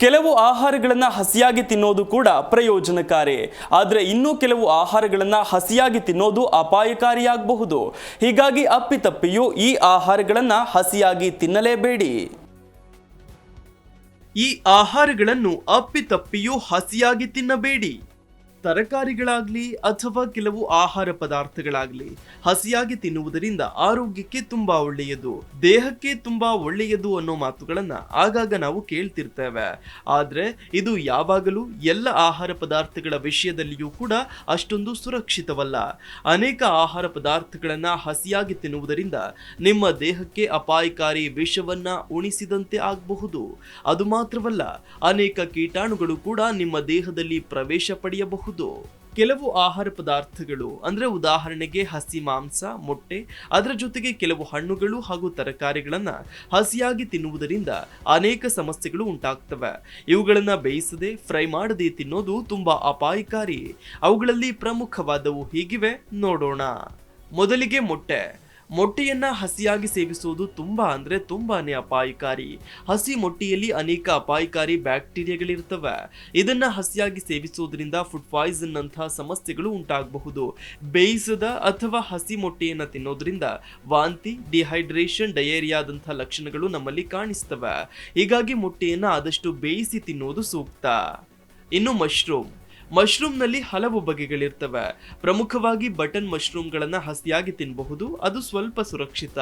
ಕೆಲವು ಆಹಾರಗಳನ್ನು ಹಸಿಯಾಗಿ ತಿನ್ನೋದು ಕೂಡ ಪ್ರಯೋಜನಕಾರಿ. ಆದರೆ ಇನ್ನೂ ಕೆಲವು ಆಹಾರಗಳನ್ನು ಹಸಿಯಾಗಿ ತಿನ್ನೋದು ಅಪಾಯಕಾರಿಯಾಗಬಹುದು. ಹೀಗಾಗಿ ಅಪ್ಪಿತಪ್ಪಿಯೂ ಈ ಆಹಾರಗಳನ್ನು ಹಸಿಯಾಗಿ ತಿನ್ನಲೇಬೇಡಿ. ಈ ಆಹಾರಗಳನ್ನು ಅಪ್ಪಿತಪ್ಪಿಯೂ ಹಸಿಯಾಗಿ ತಿನ್ನಬೇಡಿ. ತರಕಾರಿಗಳಾಗ್ಲಿ ಅಥವಾ ಕೆಲವು ಆಹಾರ ಪದಾರ್ಥಗಳಾಗಲಿ ಹಸಿಯಾಗಿ ತಿನ್ನುವುದರಿಂದ ಆರೋಗ್ಯಕ್ಕೆ ತುಂಬಾ ಒಳ್ಳೆಯದು, ದೇಹಕ್ಕೆ ತುಂಬಾ ಒಳ್ಳೆಯದು ಅನ್ನೋ ಮಾತುಗಳನ್ನ ಆಗಾಗ ನಾವು ಕೇಳ್ತಿರ್ತೇವೆ. ಆದ್ರೆ ಇದು ಯಾವಾಗಲೂ ಎಲ್ಲ ಆಹಾರ ಪದಾರ್ಥಗಳ ವಿಷಯದಲ್ಲಿಯೂ ಕೂಡ ಅಷ್ಟೊಂದು ಸುರಕ್ಷಿತವಲ್ಲ. ಅನೇಕ ಆಹಾರ ಪದಾರ್ಥಗಳನ್ನ ಹಸಿಯಾಗಿ ತಿನ್ನುವುದರಿಂದ ನಿಮ್ಮ ದೇಹಕ್ಕೆ ಅಪಾಯಕಾರಿ ವಿಷವನ್ನ ಉಣಿಸಿದಂತೆ ಆಗಬಹುದು. ಅದು ಮಾತ್ರವಲ್ಲ, ಅನೇಕ ಕೀಟಾಣುಗಳು ಕೂಡ ನಿಮ್ಮ ದೇಹದಲ್ಲಿ ಪ್ರವೇಶ ಪಡೆಯಬಹುದು. ಕೆಲವು ಆಹಾರ ಪದಾರ್ಥಗಳು, ಅಂದರೆ ಉದಾಹರಣೆಗೆ ಹಸಿ ಮಾಂಸ, ಮೊಟ್ಟೆ, ಅದರ ಜೊತೆಗೆ ಕೆಲವು ಹಣ್ಣುಗಳು ಹಾಗೂ ತರಕಾರಿಗಳನ್ನು ಹಸಿಯಾಗಿ ತಿನ್ನುವುದರಿಂದ ಅನೇಕ ಸಮಸ್ಯೆಗಳು ಉಂಟಾಗ್ತವೆ. ಇವುಗಳನ್ನು ಬೇಯಿಸದೆ, ಫ್ರೈ ಮಾಡದೆ ತಿನ್ನೋದು ತುಂಬ ಅಪಾಯಕಾರಿ. ಅವುಗಳಲ್ಲಿ ಪ್ರಮುಖವಾದವು ಹೀಗಿವೆ, ನೋಡೋಣ. ಮೊದಲಿಗೆ ಮೊಟ್ಟೆ. ಮೊಟ್ಟೆಯನ್ನ ಹಸಿಯಾಗಿ ಸೇವಿಸುವುದು ತುಂಬಾ ಅಂದ್ರೆ ತುಂಬಾನೇ ಅಪಾಯಕಾರಿ. ಹಸಿ ಮೊಟ್ಟೆಯಲ್ಲಿ ಅನೇಕ ಅಪಾಯಕಾರಿ ಬ್ಯಾಕ್ಟೀರಿಯಾಗಳಿರ್ತವೆ ಇದನ್ನ ಹಸಿಯಾಗಿ ಸೇವಿಸುವುದರಿಂದ ಫುಡ್ ಪಾಯ್ಸನ್ ಅಂತ ಸಮಸ್ಯೆಗಳು ಉಂಟಾಗಬಹುದು. ಬೇಯಿಸದ ಅಥವಾ ಹಸಿ ಮೊಟ್ಟೆಯನ್ನ ತಿನ್ನೋದ್ರಿಂದ ವಾಂತಿ ಡಿಹೈಡ್ರೇಷನ್ ಡಯೇರಿಯಾದಂತಹ ಲಕ್ಷಣಗಳು ನಮ್ಮಲ್ಲಿ ಕಾಣಿಸ್ತವೆ. ಹೀಗಾಗಿ ಮೊಟ್ಟೆಯನ್ನ ಆದಷ್ಟು ಬೇಯಿಸಿ ತಿನ್ನುವುದು ಸೂಕ್ತ. ಇನ್ನು ಮಶ್ರೂಮ್ ಮಶ್ರೂಮ್ನಲ್ಲಿ ಹಲವು ಬಗೆಗಳಿರ್ತವೆ. ಪ್ರಮುಖವಾಗಿ ಬಟನ್ ಮಶ್ರೂಮ್ಗಳನ್ನು ಹಸಿಯಾಗಿ ತಿನ್ನಬಹುದು ಅದು ಸ್ವಲ್ಪ ಸುರಕ್ಷಿತ.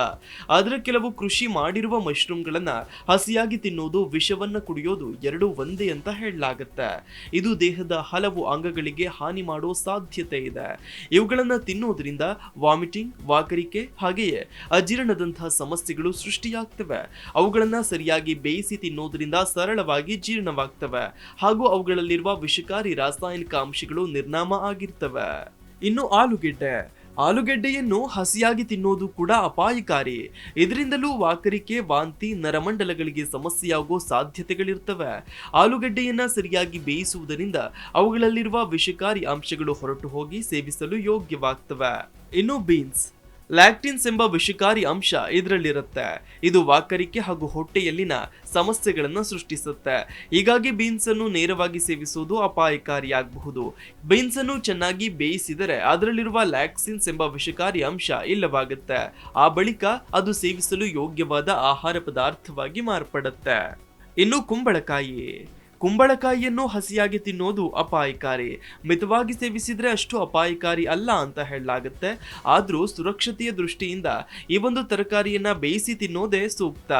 ಆದರೆ ಕೆಲವು ಕೃಷಿ ಮಾಡಿರುವ ಮಶ್ರೂಮ್ಗಳನ್ನು ಹಸಿಯಾಗಿ ತಿನ್ನೋದು, ವಿಷವನ್ನು ಕುಡಿಯೋದು ಎರಡೂ ಒಂದೇ ಅಂತ ಹೇಳಲಾಗುತ್ತೆ. ಇದು ದೇಹದ ಹಲವು ಅಂಗಗಳಿಗೆ ಹಾನಿ ಮಾಡೋ ಸಾಧ್ಯತೆ ಇದೆ. ಇವುಗಳನ್ನು ತಿನ್ನೋದ್ರಿಂದ ವಾಮಿಟಿಂಗ್, ವಾಕರಿಕೆ ಹಾಗೆಯೇ ಅಜೀರ್ಣದಂತಹ ಸಮಸ್ಯೆಗಳು ಸೃಷ್ಟಿಯಾಗ್ತವೆ. ಅವುಗಳನ್ನು ಸರಿಯಾಗಿ ಬೇಯಿಸಿ ತಿನ್ನೋದ್ರಿಂದ ಸರಳವಾಗಿ ಜೀರ್ಣವಾಗ್ತವೆ. ಹಾಗೂ ಅವುಗಳಲ್ಲಿರುವ ವಿಷಕಾರಿ ರಾಸಾಯನಿಕ ಅಂಶಗಳು ನಿರ್ನಾಮ ಆಗಿರ್ತವೆ. ಇನ್ನು ಆಲೂಗೆಡ್ಡೆ. ಆಲೂಗೆಡ್ಡೆಯನ್ನು ಹಸಿಯಾಗಿ ತಿನ್ನೋದು ಕೂಡ ಅಪಾಯಕಾರಿ. ಇದರಿಂದಲೂ ವಾಕರಿಕೆ, ವಾಂತಿ, ನರಮಂಡಲಗಳಿಗೆ ಸಮಸ್ಯೆಯಾಗೋ ಸಾಧ್ಯತೆಗಳಿರ್ತವೆ. ಆಲೂಗಡ್ಡೆಯನ್ನ ಸರಿಯಾಗಿ ಬೇಯಿಸುವುದರಿಂದ ಅವುಗಳಲ್ಲಿರುವ ವಿಷಕಾರಿ ಅಂಶಗಳು ಹೊರಟು ಹೋಗಿ ಸೇವಿಸಲು ಯೋಗ್ಯವಾಗ್ತವೆ. ಇನ್ನು ಬೀನ್ಸ್. ಲ್ಯಾಕ್ಟಿನ್ಸ್ ಎಂಬ ವಿಷಕಾರಿ ಅಂಶ ಇದರಲ್ಲಿರುತ್ತೆ. ಇದು ವಾಕರಿಕೆ ಹಾಗೂ ಹೊಟ್ಟೆಯಲ್ಲಿನ ಸಮಸ್ಯೆಗಳನ್ನು ಸೃಷ್ಟಿಸುತ್ತೆ. ಹೀಗಾಗಿ ಬೀನ್ಸ್ ಅನ್ನು ನೇರವಾಗಿ ಸೇವಿಸುವುದು ಅಪಾಯಕಾರಿಯಾಗಬಹುದು. ಬೀನ್ಸ್ ಅನ್ನು ಚೆನ್ನಾಗಿ ಬೇಯಿಸಿದರೆ ಅದರಲ್ಲಿರುವ ಲ್ಯಾಕ್ಸಿನ್ಸ್ ಎಂಬ ವಿಷಕಾರಿ ಅಂಶ ಇಲ್ಲವಾಗುತ್ತೆ. ಆ ಬಳಿಕ ಅದು ಸೇವಿಸಲು ಯೋಗ್ಯವಾದ ಆಹಾರ ಪದಾರ್ಥವಾಗಿ ಮಾರ್ಪಡುತ್ತೆ. ಇನ್ನು ಕುಂಬಳಕಾಯಿ. ಕುಂಬಳಕಾಯಿಯನ್ನು ಹಸಿಯಾಗಿ ತಿನ್ನೋದು ಅಪಾಯಕಾರಿ. ಮಿತವಾಗಿ ಸೇವಿಸಿದರೆ ಅಷ್ಟು ಅಪಾಯಕಾರಿ ಅಲ್ಲ ಅಂತ ಹೇಳಲಾಗುತ್ತೆ. ಆದರೂ ಸುರಕ್ಷತೆಯ ದೃಷ್ಟಿಯಿಂದ ಈ ಒಂದು ತರಕಾರಿಯನ್ನು ಬೇಯಿಸಿ ತಿನ್ನೋದೇ ಸೂಕ್ತ.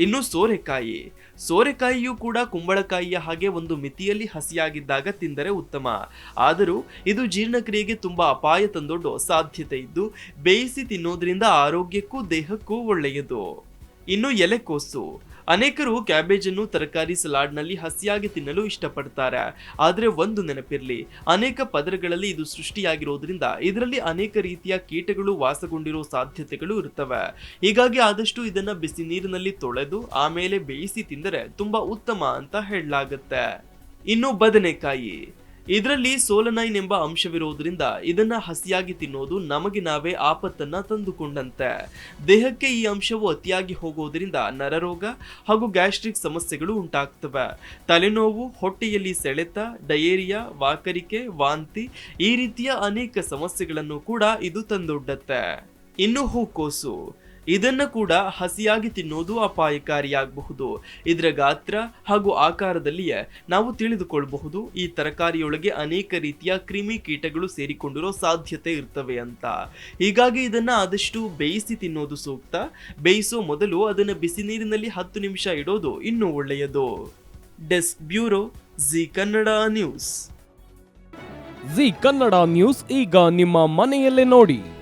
ಇನ್ನು ಸೋರೆಕಾಯಿ. ಸೋರೆಕಾಯಿಯೂ ಕೂಡ ಕುಂಬಳಕಾಯಿಯ ಹಾಗೆ ಒಂದು ಮಿತಿಯಲ್ಲಿ ಹಸಿಯಾಗಿದ್ದಾಗ ತಿಂದರೆ ಉತ್ತಮ. ಆದರೂ ಇದು ಜೀರ್ಣಕ್ರಿಯೆಗೆ ತುಂಬಾ ಅಪಾಯ ತಂದೊಡ್ಡೋ ಸಾಧ್ಯತೆ ಇದ್ದು, ಬೇಯಿಸಿ ತಿನ್ನೋದ್ರಿಂದ ಆರೋಗ್ಯಕ್ಕೂ ದೇಹಕ್ಕೂ ಒಳ್ಳೆಯದು. ಇನ್ನು ಎಲೆಕೋಸು ಅನೇಕರು ಕ್ಯಾಬೇಜ್ ಅನ್ನು ತರಕಾರಿ ಸಲಾಡ್ನಲ್ಲಿ ಹಸಿಯಾಗಿ ತಿನ್ನಲು ಇಷ್ಟಪಡ್ತಾರೆ. ಆದರೆ ಒಂದು ನೆನಪಿರಲಿ, ಅನೇಕ ಪದರಗಳಲ್ಲಿ ಇದು ಸೃಷ್ಟಿಯಾಗಿರೋದ್ರಿಂದ ಇದರಲ್ಲಿ ಅನೇಕ ರೀತಿಯ ಕೀಟಗಳು ವಾಸಗೊಂಡಿರೋ ಸಾಧ್ಯತೆಗಳು ಇರ್ತವೆ ಹೀಗಾಗಿ ಆದಷ್ಟು ಇದನ್ನ ಬಿಸಿ ನೀರಿನಲ್ಲಿ ತೊಳೆದು, ಆಮೇಲೆ ಬೇಯಿಸಿ ತಿಂದರೆ ತುಂಬಾ ಉತ್ತಮ ಅಂತ ಹೇಳಲಾಗುತ್ತೆ. ಇನ್ನು ಬದನೆಕಾಯಿ. ಇದರಲ್ಲಿ ಸೋಲನೈನ್ ಎಂಬ ಅಂಶವಿರುವುದರಿಂದ ಇದನ್ನ ಹಸಿಯಾಗಿ ತಿನ್ನೋದು ನಮಗೆ ನಾವೇ ಆಪತ್ತನ್ನ ತಂದುಕೊಂಡಂತೆ. ದೇಹಕ್ಕೆ ಈ ಅಂಶವು ಅತಿಯಾಗಿ ಹೋಗುವುದರಿಂದ ನರರೋಗ ಹಾಗೂ ಗ್ಯಾಸ್ಟ್ರಿಕ್ ಸಮಸ್ಯೆಗಳು ಉಂಟಾಗ್ತವೆ. ತಲೆನೋವು, ಹೊಟ್ಟೆಯಲ್ಲಿ ಸೆಳೆತ, ಡಯೇರಿಯಾ, ವಾಕರಿಕೆ, ವಾಂತಿ ಈ ರೀತಿಯ ಅನೇಕ ಸಮಸ್ಯೆಗಳನ್ನು ಕೂಡ ಇದು ತಂದೊಡ್ಡತ್ತೆ. ಇನ್ನು ಹೂಕೋಸು ಇದನ್ನ ಕೂಡ ಹಸಿಯಾಗಿ ತಿನ್ನೋದು ಅಪಾಯಕಾರಿಯಾಗಬಹುದು. ಇದರ ಗಾತ್ರ ಹಾಗೂ ಆಕಾರದಲ್ಲಿಯೇ ನಾವು ತಿಳಿದುಕೊಳ್ಳಬಹುದು ಈ ತರಕಾರಿಯೊಳಗೆ ಅನೇಕ ರೀತಿಯ ಕ್ರಿಮಿ ಕೀಟಗಳು ಸೇರಿಕೊಂಡಿರೋ ಸಾಧ್ಯತೆ ಇರ್ತವೆ ಅಂತ. ಹೀಗಾಗಿ ಇದನ್ನ ಆದಷ್ಟು ಬೇಯಿಸಿ ತಿನ್ನೋದು ಸೂಕ್ತ. ಬೇಯಿಸೋ ಮೊದಲು ಅದನ್ನು ಬಿಸಿ ನೀರಿನಲ್ಲಿ ಹತ್ತು ನಿಮಿಷ ಇಡೋದು ಇನ್ನೂ ಒಳ್ಳೆಯದು. Desk bureau, Zee Kannada news. Zee Kannada news ಈಗ ನಿಮ್ಮ ಮನೆಯಲ್ಲೇ ನೋಡಿ.